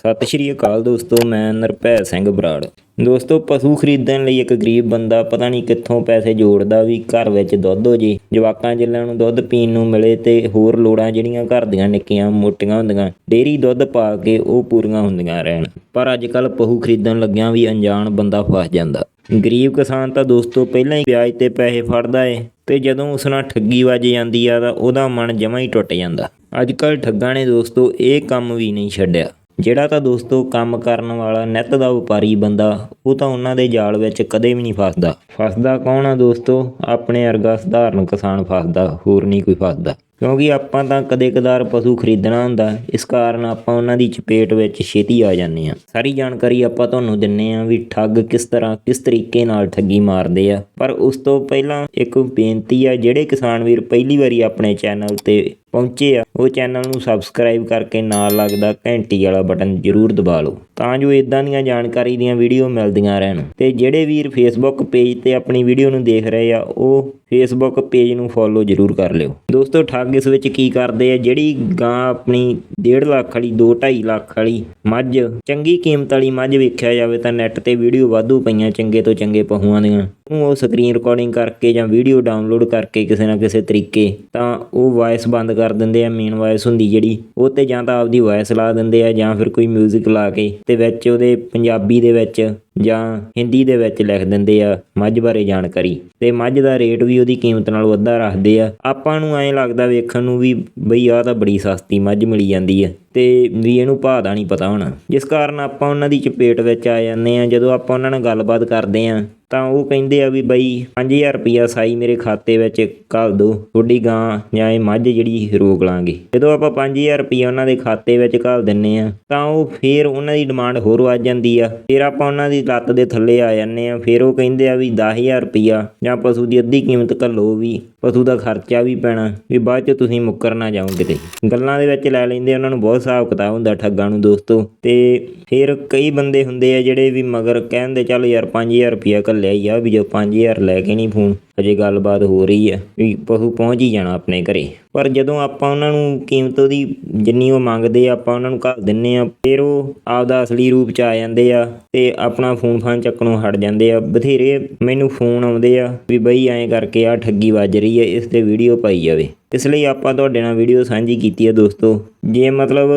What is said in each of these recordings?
ਸਤਿ ਸ਼੍ਰੀ ਅਕਾਲ ਦੋਸਤੋ, ਮੈਂ ਨਿਰਭੈ ਸਿੰਘ ਬਰਾੜ। ਦੋਸਤੋ, ਪਸ਼ੂ ਖਰੀਦਣ ਲਈ ਇੱਕ ਗਰੀਬ ਬੰਦਾ ਪਤਾ ਨਹੀਂ ਕਿੱਥੋਂ ਪੈਸੇ ਜੋੜਦਾ ਵੀ ਘਰ ਵਿੱਚ ਦੁੱਧ ਹੋ ਜੇ, ਜਵਾਕਾਂ ਜਿੱਲਾਂ ਨੂੰ ਦੁੱਧ ਪੀਣ ਨੂੰ ਮਿਲੇ ਤੇ ਹੋਰ ਲੋੜਾਂ ਜਿਹੜੀਆਂ ਘਰ ਦੀਆਂ ਨਿੱਕੀਆਂ ਮੋਟੀਆਂ ਹੁੰਦੀਆਂ ਡੇਰੀ ਦੁੱਧ ਪਾ ਕੇ ਉਹ ਪੂਰੀਆਂ ਹੁੰਦੀਆਂ ਰਹਿਣ। ਪਰ ਅੱਜ ਕੱਲ ਪਸ਼ੂ ਖਰੀਦਣ ਲੱਗਿਆਂ ਵੀ ਅਣਜਾਣ ਬੰਦਾ ਫਸ ਜਾਂਦਾ। ਗਰੀਬ ਕਿਸਾਨ ਤਾਂ ਦੋਸਤੋ, ਪਹਿਲਾਂ ਹੀ ਵਿਆਜ ਤੇ ਪੈਸੇ ਫੜਦਾ ਏ ਤੇ ਜਦੋਂ ਉਸ ਨਾਲ ਠੱਗੀ ਵੱਜ ਜਾਂਦੀ ਆ ਤਾਂ ਉਹਦਾ ਮਨ ਜਮਾਂ ਹੀ ਟੁੱਟ ਜਾਂਦਾ। ਅੱਜ ਕੱਲ ਠੱਗਾਂ ਨੇ ਦੋਸਤੋ, ਇਹ ਕੰਮ ਵੀ ਨਹੀਂ ਛੱਡਿਆ। ਜਿਹੜਾ ਤਾਂ ਦੋਸਤੋ ਕੰਮ ਕਰਨ ਵਾਲਾ, ਨਿੱਤ ਦਾ ਵਪਾਰੀ ਬੰਦਾ, ਉਹ ਤਾਂ ਉਹਨਾਂ ਦੇ ਜਾਲ ਵਿੱਚ ਕਦੇ ਵੀ ਨਹੀਂ ਫਸਦਾ। ਫਸਦਾ ਕੌਣ ਆ ਦੋਸਤੋ? ਆਪਣੇ ਵਰਗਾ ਸਧਾਰਨ ਕਿਸਾਨ ਫਸਦਾ, ਹੋਰ ਨਹੀਂ ਕੋਈ ਫਸਦਾ। ਕਿਉਂਕਿ ਆਪਾਂ ਤਾਂ ਕਦੇ ਕਦਾਰ ਪਸ਼ੂ ਖਰੀਦਣਾ ਹੁੰਦਾ, ਇਸ ਕਾਰਨ ਆਪਾਂ ਉਹਨਾਂ ਦੀ ਚਪੇਟ ਵਿੱਚ ਛੇਤੀ ਆ ਜਾਂਦੇ ਆ ਸਾਰੀ ਜਾਣਕਾਰੀ ਆਪਾਂ ਤੁਹਾਨੂੰ ਦਿੰਨੇ ਆ ਵੀ ਠੱਗ ਕਿਸ ਤਰ੍ਹਾਂ, ਕਿਸ ਤਰੀਕੇ ਨਾਲ ਠੱਗੀ ਮਾਰਦੇ ਆ। ਪਰ ਉਸ ਤੋਂ ਪਹਿਲਾਂ ਇੱਕ ਬੇਨਤੀ ਆ, ਜਿਹੜੇ ਕਿਸਾਨ ਵੀਰ ਪਹਿਲੀ ਵਾਰੀ ਆਪਣੇ ਚੈਨਲ ਤੇ ਪਹੁੰਚੇ ਆ। ਉਹ ਚੈਨਲ ਨੂੰ ਸਬਸਕ੍ਰਾਈਬ ਕਰਕੇ ਨਾਲ ਲੱਗਦਾ ਘੰਟੀ ਵਾਲਾ ਬਟਨ ਜ਼ਰੂਰ ਦਬਾ ਲਓ। ਤਾਂ ਜੋ ਇਦਾਂ ਦੀਆਂ ਜਾਣਕਾਰੀ ਦੀਆਂ ਵੀਡੀਓ ਮਿਲਦੀਆਂ ਰਹਿਣ। ਤੇ ਜਿਹੜੇ ਵੀਰ ਫੇਸਬੁੱਕ ਪੇਜ ਤੇ ਆਪਣੀ ਵੀਡੀਓ ਨੂੰ ਦੇਖ ਰਹੇ ਆ, ਉਹ ਫੇਸਬੁੱਕ ਪੇਜ ਨੂੰ ਫੋਲੋ ਜ਼ਰੂਰ ਕਰ ਲਿਓ। ਦੋਸਤੋ, ਠੱਗ ਇਸ ਵਿੱਚ ਕੀ ਕਰਦੇ ਆ? ਜਿਹੜੀ ਗਾਂ ਆਪਣੀ 1.5 ਲੱਖ ਵਾਲੀ 2.5 ਲੱਖ ਵਾਲੀ ਮੱਝ, ਚੰਗੀ ਕੀਮਤ ਵਾਲੀ ਮੱਝ ਵੇਖਿਆ ਜਾਵੇ ਤਾਂ ਨੈੱਟ ਤੇ ਵੀਡੀਓ ਵਾਧੂ ਪਈਆਂ ਚੰਗੇ ਤੋਂ ਚੰਗੇ ਪਹੂਆਂ ਦੀਆਂ। ਉਹ ਸਕਰੀਨ ਰਿਕਾਰਡਿੰਗ ਕਰਕੇ ਜਾਂ ਵੀਡੀਓ ਡਾਊਨਲੋਡ ਕਰਕੇ ਕਿਸੇ ਨਾ ਕਿਸੇ ਤਰੀਕੇ ਤਾਂ ਉਹ ਵਾਇਸ ਬੰਦ ਕਰ ਦਿੰਦੇ ਆ ਮੇਨ ਵਾਇਸ ਹੁੰਦੀ ਜਿਹੜੀ, ਉਹ ਤੇ ਜਾਂ ਤਾਂ ਆਪਦੀ ਵਾਇਸ ਲਾ ਦਿੰਦੇ ਆ, ਜਾਂ ਫਿਰ ਕੋਈ 뮤직 ਲਾ ਕੇ, ਤੇ ਵਿੱਚ ਉਹਦੇ ਪੰਜਾਬੀ ਦੇ ਵਿੱਚ ਜਾਂ ਹਿੰਦੀ ਦੇ ਵਿੱਚ ਲਿਖ ਦਿੰਦੇ ਆ, ਮੱਝ ਬਾਰੇ ਜਾਣਕਾਰੀ। ਤੇ ਮੱਝ ਦਾ ਰੇਟ ਵੀ ਉਹਦੀ ਕੀਮਤ ਨਾਲੋਂ ਅੱਧਾ ਰੱਖਦੇ ਆ। ਆਪਾਂ ਨੂੰ ਐਂ ਲੱਗਦਾ ਵੇਖਣ ਨੂੰ ਵੀ ਬਈ ਆਹ ਤਾਂ ਬੜੀ ਸਸਤੀ ਮੱਝ ਮਿਲੀ ਜਾਂਦੀ ਆ। ਤੇ ਵੀ ਇਹਨੂੰ ਭਾਅ ਦਾ ਨਹੀਂ ਪਤਾ ਹੋਣਾ। ਜਿਸ ਕਾਰਨ ਆਪਾਂ ਉਹਨਾਂ ਦੀ ਚਪੇਟ ਵਿੱਚ ਆ ਜਾਂਦੇ ਆ ਜਦੋਂ ਆਪਾਂ ਉਹਨਾਂ ਨਾਲ ਗੱਲਬਾਤ ਕਰਦੇ ਆ ਤਾਂ ਉਹ ਕਹਿੰਦੇ ਆ ਵੀ ਬਈ 5000 ਰੁਪਿਆ ਸਾਈ ਮੇਰੇ ਖਾਤੇ ਵਿੱਚ ਘੱਲ ਦਿਓ ਤੁਹਾਡੀ ਗਾਂ ਜਾਂ ਇਹ ਮੱਝ ਜਿਹੜੀ ਰੋਕ ਲਾਂਗੇ। ਜਦੋਂ ਆਪਾਂ 5000 ਰੁਪਿਆ ਉਹਨਾਂ ਦੇ ਖਾਤੇ ਵਿੱਚ ਘੱਲ ਦਿੰਨੇ ਆ ਤਾਂ ਉਹ ਫੇਰ ਉਹਨਾਂ ਦੀ ਡਿਮਾਂਡ ਹੋਰ ਵੱਧ ਜਾਂਦੀ ਆ। ਫੇਰ ਆਪਾਂ ਉਹਨਾਂ ਦੀ ਲੱਤ ਦੇ ਥੱਲੇ ਆ ਜਾਂਦੇ ਆ ਫੇਰ ਉਹ ਕਹਿੰਦੇ ਆ ਵੀ 10000 ਰੁਪਿਆ ਜਾਂ ਪਸ਼ੂ ਦੀ ਅੱਧੀ ਕੀਮਤ ਘੱਲੋ ਵੀ। ਪਸ਼ੂ ਦਾ ਖਰਚਾ ਵੀ ਪੈਣਾ, ਵੀ ਬਾਅਦ ਚ ਤੁਸੀਂ ਮੁੱਕਰ ਨਾ ਜਾਓ ਕਿਤੇ। ਗੱਲਾਂ ਦੇ ਵਿੱਚ ਲੈ ਲੈਂਦੇ ਉਹਨਾਂ ਨੂੰ ਬਹੁਤ ਹਿਸਾਬ ਕਿਤਾਬ ਹੁੰਦਾ ਠੱਗਾਂ ਨੂੰ ਦੋਸਤੋ। ਤੇ ਫਿਰ ਕਈ ਬੰਦੇ ਹੁੰਦੇ ਆ ਜਿਹੜੇ ਵੀ ਮਗਰ ਕਹਿੰਦੇ, ਚੱਲ ਯਾਰ 5000 ਰੁਪਿਆ ਘੱਲਿਆ ਹੀ ਆ, ਵੀ ਜੋ 5000 ਲੈ ਕੇ ਨਹੀਂ ਫੋਨ। ਅਜੇ ਗੱਲਬਾਤ ਹੋ ਰਹੀ ਆ ਵੀ ਪਸ਼ੂ ਪਹੁੰਚ ਹੀ ਜਾਣਾ ਆਪਣੇ ਘਰੇ। ਪਰ ਜਦੋਂ ਆਪਾਂ ਉਹਨਾਂ ਨੂੰ ਕੀਮਤ ਉਹਦੀ ਜਿੰਨੀ ਉਹ ਮੰਗਦੇ ਆ, ਆਪਾਂ ਉਹਨਾਂ ਨੂੰ ਘੱਲ ਦਿੰਨੇ ਆ, ਫਿਰ ਉਹ ਆਪਦਾ ਅਸਲੀ ਰੂਪ ਚ ਆ ਜਾਂਦੇ ਆ ਤੇ ਆਪਣਾ ਫੋਨ ਫਾਨ ਚੱਕਣੋਂ ਹਟ ਜਾਂਦੇ ਆ। ਬਥੇਰੇ ਮੈਨੂੰ ਫੋਨ ਆਉਂਦੇ ਆ ਵੀ ਬਈ ਐਂ ਕਰਕੇ ਆ ਠੱਗੀ ਵੱਜ ਰਹੀ ਹੈ, ਇਸ ਤੇ ਵੀਡੀਓ ਪਾਈ ਜਾਵੇ। ਇਸ ਲਈ ਆਪਾਂ ਤੁਹਾਡੇ ਨਾਲ ਵੀਡੀਓ ਸਾਂਝੀ ਕੀਤੀ ਹੈ ਦੋਸਤੋ। ਜੇ ਮਤਲਬ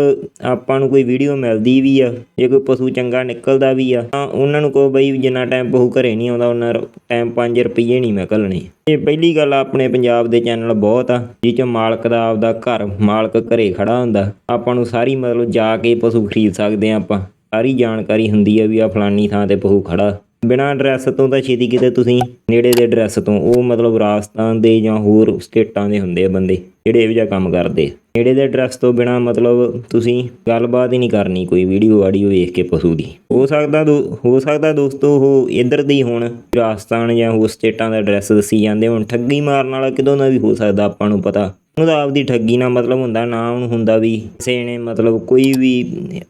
ਆਪਾਂ ਨੂੰ ਕੋਈ ਵੀਡੀਓ ਮਿਲਦੀ ਵੀ ਆ, ਜੇ ਕੋਈ ਪਸ਼ੂ ਚੰਗਾ ਨਿਕਲਦਾ ਵੀ ਆ, ਤਾਂ ਉਹਨਾਂ ਨੂੰ ਕਹੋ ਬਈ ਜਿੰਨਾ ਟਾਈਮ ਪਸ਼ੂ ਘਰੇ ਨਹੀਂ ਆਉਂਦਾ, ਉਹਨਾਂ ਟਾਈਮ 5 ਰੁਪਏ ਨਹੀਂ ਮੈਂ ਘੱਲਣੇ। ਇਹ ਪਹਿਲੀ ਗੱਲ ਆਪਣੇ ਪੰਜਾਬ ਦੇ ਚੈਨਲ ਬਹੁਤ ਆ, ਜਿਹ ਚ ਮਾਲਕ ਦਾ ਆਪਦਾ ਘਰ, ਮਾਲਕ ਘਰੇ ਖੜਾ ਹੁੰਦਾ। ਆਪਾਂ ਨੂੰ ਸਾਰੀ ਮਤਲਬ ਜਾ ਕੇ ਪਸ਼ੂ ਖਰੀਦ ਸਕਦੇ ਆ ਆਪਾਂ। ਸਾਰੀ ਜਾਣਕਾਰੀ ਹੁੰਦੀ ਆ ਵੀ ਆ ਫਲਾਨੀ ਥਾਂ ਤੇ ਪਸ਼ੂ ਖੜਾ। ਬਿਨਾਂ ਐਡਰੈਸ ਤੋਂ ਤਾਂ ਛੇਤੀ ਕਿਤੇ ਤੁਸੀਂ ਨੇੜੇ ਦੇ ਐਡਰੈਸ ਤੋਂ, ਉਹ ਮਤਲਬ ਰਾਜਸਥਾਨ ਦੇ ਜਾਂ ਹੋਰ ਸਟੇਟਾਂ ਦੇ ਹੁੰਦੇ ਆ ਬੰਦੇ, ਜਿਹੜੇ ਇਹੋ ਜਿਹਾ ਕੰਮ ਕਰਦੇ ਨੇੜੇ ਦੇ ਐਡਰੈਸ ਤੋਂ ਬਿਨਾ ਮਤਲਬ ਤੁਸੀਂ ਗੱਲਬਾਤ ਹੀ ਨਹੀਂ ਕਰਨੀ ਕੋਈ ਵੀਡੀਓ ਆਡੀਓ ਵੇਖ ਕੇ ਪਸ਼ੂ ਦੀ। ਹੋ ਸਕਦਾ ਦੋ- ਹੋ ਸਕਦਾ ਦੋਸਤੋ ਉਹ ਇੱਧਰ ਦੀ ਹੁਣ, ਰਾਜਸਥਾਨ ਜਾਂ ਹੋਰ ਸਟੇਟਾਂ ਦਾ ਐਡਰੈਸ ਦੱਸੀ ਜਾਂਦੇ ਹੁਣ, ਠੱਗੀ ਮਾਰਨ ਵਾਲਾ ਕਿਦੋਂ ਦਾ ਵੀ ਹੋ ਸਕਦਾ ਆਪਾਂ ਨੂੰ ਪਤਾ। ਉਹਦਾ ਆਪਦੀ ਠੱਗੀ ਨਾਲ ਮਤਲਬ ਹੁੰਦਾ, ਨਾ ਉਹਨੂੰ ਹੁੰਦਾ ਵੀ ਕਿਸੇ ਨੇ ਮਤਲਬ ਕੋਈ ਵੀ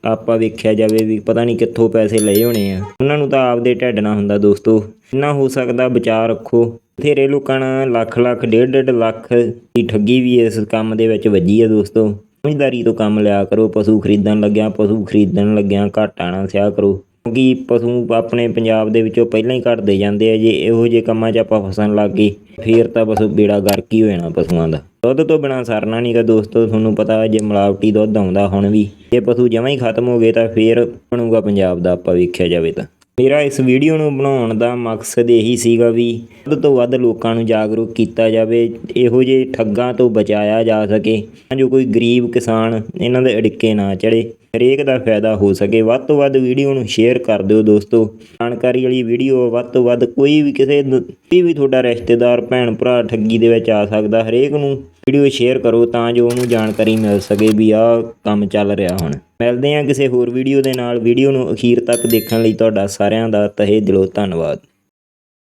ਆਪਾਂ ਵੇਖਿਆ ਜਾਵੇ ਵੀ ਪਤਾ ਨਹੀਂ ਕਿੱਥੋਂ ਪੈਸੇ ਲਏ ਹੋਣੇ ਆ। ਉਹਨਾਂ ਨੂੰ ਤਾਂ ਆਪਦੇ ਢਿੱਡ ਨਾ ਹੁੰਦਾ ਦੋਸਤੋ। ਇੰਨਾ ਹੋ ਸਕਦਾ ਬਚਾਅ ਰੱਖੋ। ਬਥੇਰੇ ਲੋਕਾਂ ਨਾਲ ਲੱਖ ਲੱਖ, ਡੇਢ ਡੇਢ ਲੱਖ ਦੀ ਠੱਗੀ ਵੀ ਇਸ ਕੰਮ ਦੇ ਵਿੱਚ ਵੱਜੀ ਆ ਦੋਸਤੋ। ਸਮਝਦਾਰੀ ਤੋਂ ਕੰਮ ਲਿਆ ਕਰੋ, ਪਸ਼ੂ ਖਰੀਦਣ ਲੱਗਿਆ, ਪਸ਼ੂ ਖਰੀਦਣ ਲੱਗਿਆ, ਘਾਟਾ ਨਾ ਸਿਆ ਕਰੋ। ਕਿਉਂਕਿ ਪਸ਼ੂ ਆਪਣੇ ਪੰਜਾਬ ਦੇ ਵਿੱਚੋਂ ਪਹਿਲਾਂ ਹੀ ਘਟਦੇ ਜਾਂਦੇ ਆ, ਜੇ ਇਹੋ ਜਿਹੇ ਕੰਮਾਂ 'ਚ ਆਪਾਂ ਫਸਣ ਲੱਗ ਗਏ, ਫੇਰ ਤਾਂ ਬਸ ਬੇੜਾ ਗਰਕ ਹੀ ਹੋ ਜਾਣਾ ਪਸ਼ੂਆਂ ਦਾ। ਦੁੱਧ ਤੋਂ ਬਿਨਾ ਸਰਨਾ ਨਹੀਂਗਾ ਦੋਸਤੋ, ਤੁਹਾਨੂੰ ਪਤਾ ਜੇ ਮਿਲਾਵਟੀ ਦੁੱਧ ਆਉਂਦਾ ਹੁਣ ਵੀ। ਜੇ ਪਸ਼ੂ ਜਮਾਂ ਹੀ ਖਤਮ ਹੋ ਗਏ ਤਾਂ ਫੇਰ ਬਣੂਗਾ ਪੰਜਾਬ ਦਾ, ਆਪਾਂ ਵੇਖਿਆ ਜਾਵੇ ਤਾਂ। ਮੇਰਾ ਇਸ ਵੀਡੀਓ ਨੂੰ ਬਣਾਉਣ ਦਾ ਮਕਸਦ ਇਹੀ ਸੀਗਾ ਵੀ ਵੱਧ ਤੋਂ ਵੱਧ ਲੋਕਾਂ ਨੂੰ ਜਾਗਰੂਕ ਕੀਤਾ ਜਾਵੇ, ਇਹੋ ਜਿਹੇ ਠੱਗਾਂ ਤੋਂ ਬਚਾਇਆ ਜਾ ਸਕੇ, ਤਾਂ ਜੋ ਕੋਈ ਗਰੀਬ ਕਿਸਾਨ ਇਹਨਾਂ ਦੇ ਅੜਿੱਕੇ ਨਾ ਚੜੇ ਹਰੇਕ ਦਾ ਫਾਇਦਾ ਹੋ ਸਕੇ। ਵੱਧ ਤੋਂ ਵੱਧ ਵੀਡੀਓ ਨੂੰ ਸ਼ੇਅਰ ਕਰ ਦਿਓ ਦੋਸਤੋ। ਜਾਣਕਾਰੀ ਵਾਲੀ ਵੀਡੀਓ ਵੱਧ ਤੋਂ ਵੱਧ ਕੋਈ ਵੀ ਕਿਸੇ ਕੋਈ ਵੀ ਤੁਹਾਡਾ ਰਿਸ਼ਤੇਦਾਰ, ਭੈਣ, ਭਰਾ ਠੱਗੀ ਦੇ ਵਿੱਚ ਆ ਸਕਦਾ। ਹਰੇਕ ਨੂੰ ਵੀਡੀਓ ਸ਼ੇਅਰ ਕਰੋ ਤਾਂ ਜੋ ਉਹਨੂੰ ਜਾਣਕਾਰੀ ਮਿਲ ਸਕੇ ਵੀ ਆਹ ਕੰਮ ਚੱਲ ਰਿਹਾ ਹੁਣ। ਮਿਲਦੇ ਹਾਂ ਕਿਸੇ ਹੋਰ ਵੀਡੀਓ ਦੇ ਨਾਲ। ਵੀਡੀਓ ਨੂੰ ਅਖੀਰ ਤੱਕ ਦੇਖਣ ਲਈ ਤੁਹਾਡਾ ਸਾਰਿਆਂ ਦਾ ਤਹਿ ਦਿਲੋਂ ਧੰਨਵਾਦ।